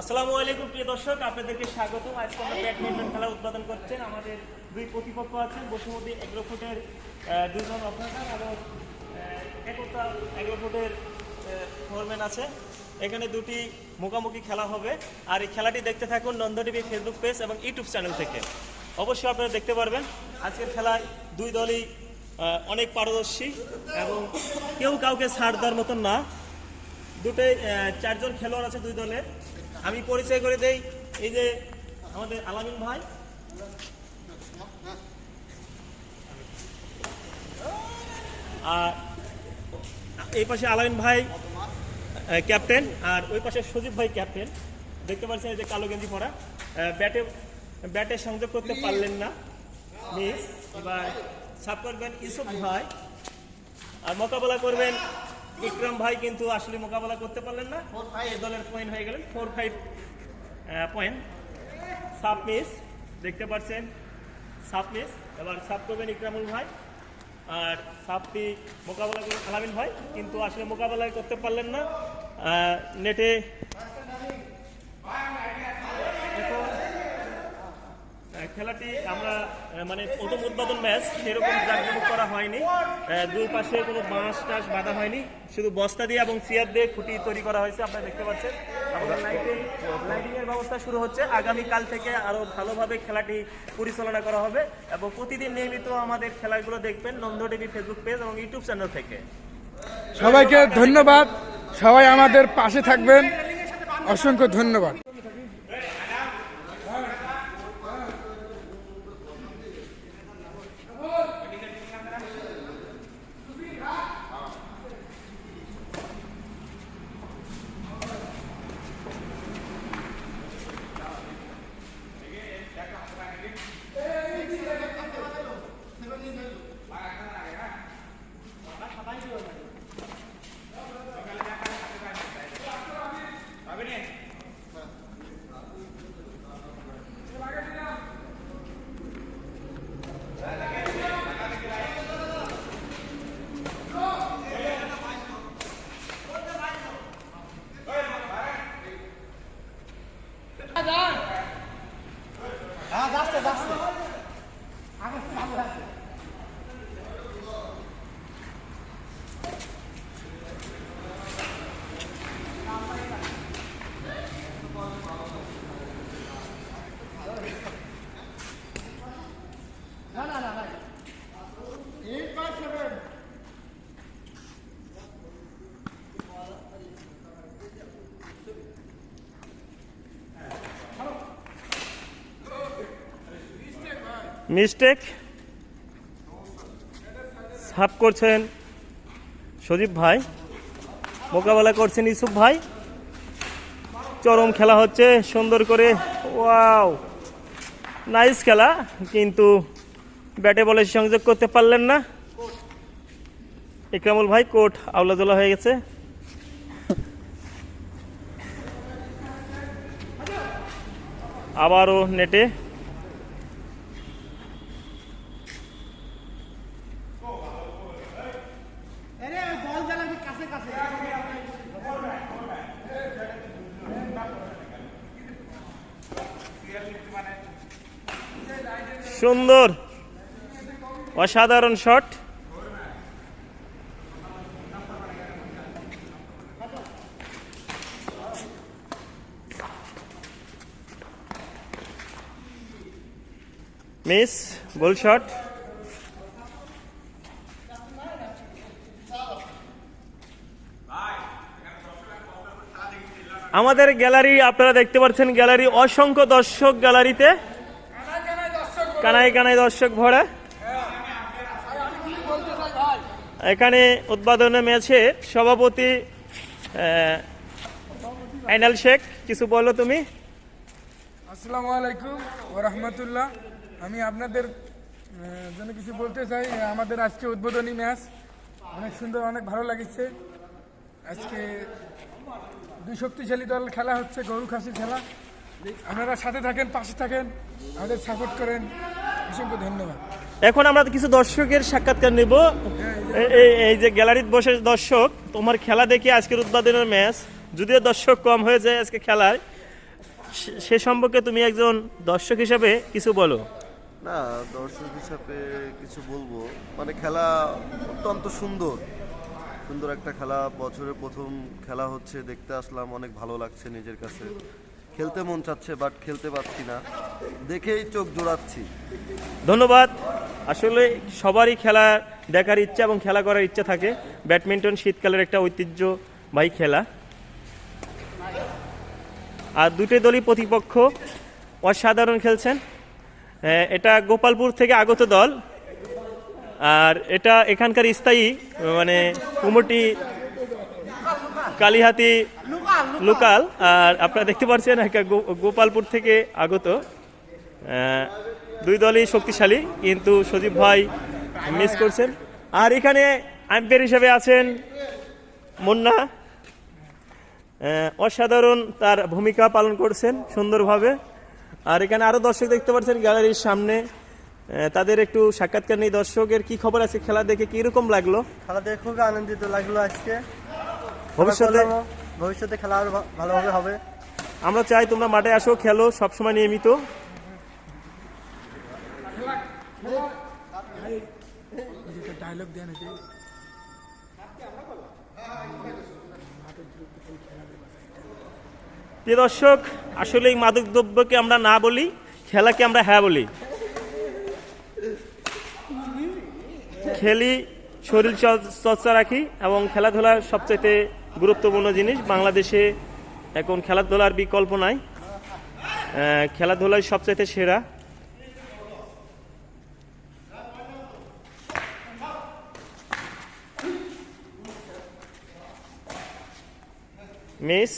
আসসালামু আলাইকুম, প্রিয় দর্শক। আপনাদেরকে স্বাগতম। আজকে আমরা ব্যাডমিন্টন খেলা উদ্বোধন করছেন আমাদের দুই প্রতিপক্ষ আছেন, বসুমতী এগ্রো ফুটের দুজন অপারেটর এবং একতা এগ্রো ফুটের ফোরম্যান আছে। এখানে দুটি মুখোমুখি খেলা হবে। আর এই খেলাটি দেখতে থাকুন নন্দ টিভি ফেসবুক পেজ এবং ইউটিউব চ্যানেল থেকে। অবশ্যই আপনারা দেখতে পারবেন, আজকের খেলায় দুই দলই অনেক পারদর্শী এবং কেউ কাউকে ছাড় দেওয়ার মতন না। দুটোই চারজন খেলোয়াড় আছে দুই দলের। আমি পরিচয় করে দেই, এই যে আমাদের আলামিন ভাই। আর এই পাশে আলামিন ভাই ক্যাপ্টেন, আর ওই পাশে সজীব ভাই ক্যাপ্টেন। দেখতে পাচ্ছেন যে কালো গেঞ্জি পরা। ব্যাটে ব্যাটে সংযোগ করতে পারলেন না। মিস, এবার সাপ করবেন ইসুফ ভাই। আর মোকাবেলা করবেন ইকরাম ভাই কিন্তু আসলে মোকাবেলা করতে পারলেন না। এ দলের পয়েন্ট হয়ে গেলেন। ফোর ফাইভ পয়েন্ট সাপ মিস দেখতে পাচ্ছেন। সাপ মিস এবার সাব করবেন ইকরামুল ভাই। আর সাপটি মোকাবেলা করবেন আলামিন ভাই। কিন্তু আসলে মোকাবেলা করতে পারলেন না। নেটে এখন আহ, খেলাটি আমরা মানে প্রথম উদ্বোধন ম্যাচ, সেরকম জাঁকজমক করা হয়নি। দুই পাশে কোনো বাঁশ টাস বাঁধা হয়নি। শুধু বস্তা দিয়ে এবং চেয়ার দিয়ে খুঁটি তৈরি করা হয়েছে, আপনারা দেখতে পাচ্ছেন। আমাদের লাইটিং লাইটিং এর ব্যবস্থা শুরু হচ্ছে। আগামী কাল থেকে আরও ভালোভাবে খেলাটি পরিচালনা করা হবে এবং প্রতিদিন নিয়মিত আমাদের খেলাগুলো দেখবেন নন্দ টিভি ফেসবুক পেজ এবং ইউটিউব চ্যানেল থেকে। সবাইকে ধন্যবাদ। সবাই আমাদের পাশে থাকবেন। অসংখ্য ধন্যবাদ। মিস্টেক সাফ করছেন সজীব ভাই। মোকাবেলা করছেন ইসুফ ভাই। চরম খেলা হচ্ছে, সুন্দর করে। ওয়াও নাইস খেলা, কিন্তু ব্যাটে বলে সংযোগ করতে পারলেন না। ইকরামুল ভাই, কোট আউলাজোলা হয়ে গেছে। আবারও নেটে সুন্দর। অসাধারণ শট। Miss, goal shot. আমাদের গ্যালারি, আপনারা দেখতে পাচ্ছেন গ্যালারি, অসংখ্য দর্শক গ্যালারিতে। কানাই কানাই দর্শক ভরা। এখানে উদ্বোধনী ম্যাচে সভাপতি আইনাল শেখ। কিছু বলো তুমি। আসসালামু আলাইকুম ও রহমতুল্লাহ। আমি আপনাদের জন্য কিছু বলতে চাই। আমাদের আজকে উদ্বোধনী ম্যাচ। অনেক সুন্দর, অনেক ভালো লাগছে। আজকে দুই শক্তিশালী দল খেলা হচ্ছে গরু খাসি খেলা। আপনারা সাথে থাকেন পাশে থাকেন আমাদের সাপোর্ট করেন। অসংখ্য ধন্যবাদ। এখন আমরা কিছু দর্শকের সাক্ষাৎকার নেব। এই- এই যে গ্যালারিতে বসে দর্শক তোমার খেলা দেখে আজকের উদ্বোধনের ম্যাচ যদিও দর্শক কম হয়ে যায় আজকে খেলায় সে- সে সম্পর্কে তুমি একজন দর্শক হিসাবে কিছু বলো। না দর্শক হিসাবে কিছু বলব। মানে খেলা অত্যন্ত সুন্দর। সুন্দর একটা খেলা। বছরের প্রথম খেলা হচ্ছে দেখতে আসলাম অনেক ভালো লাগছে নিজের কাছে। খেলতে মন চাচ্ছে বাট খেলতে পারছি না। দেখেই চোখ জোড়াচ্ছি। ধন্যবাদ। আসলে সবারই খেলা দেখার ইচ্ছা এবং খেলা করার ইচ্ছা থাকে। ব্যাডমিন্টন শীতকালের একটা ঐতিহ্যবাহী খেলা। আর দুটোই দলই প্রতিপক্ষ অসাধারণ খেলছেন। আহ, এটা গোপালপুর থেকে আগত দল। আর এটা এখানকার স্থায়ী মানে কুমটি কালীহাতি লোকাল আর আপনারা দেখতে পাচ্ছেন একটা গোপালপুর থেকে আগত। দুই দলই শক্তিশালী কিন্তু সজীব ভাই মিস করছেন। আর এখানে আম্পায়ার হিসেবে আছেন মুন্না। অসাধারণ তার ভূমিকা পালন করছেন সুন্দরভাবে। আর এখানে আরও দর্শক দেখতে পাচ্ছেন গ্যালারির সামনে। তাদের একটু সাক্ষাৎকার নেই। দর্শকের কি খবর আছে? খেলা দেখে কি রকম লাগল? খেলা দেখে খুবই আনন্দিত লাগল আজকে। ভবিষ্যতে ভবিষ্যতে খেলা আরও ভালোভাবে হবে। আমরা চাই তোমরা মাঠে আসো, খেলো, সবসময় নিয়মিত। প্রিয় দর্শক, আসলে এই মাদক দ্রব্যকে আমরা না বলি, খেলাকে আমরা হ্যাঁ বলি। খেলি, শরীর চর- চর্চা রাখি এবং খেলাধুলা সবচাইতে গুরুত্বপূর্ণ জিনিস। বাংলাদেশে এখন খেলাধুলার বিকল্প নাই। খেলাধুলায় সবচাইতে সেরা। মিস?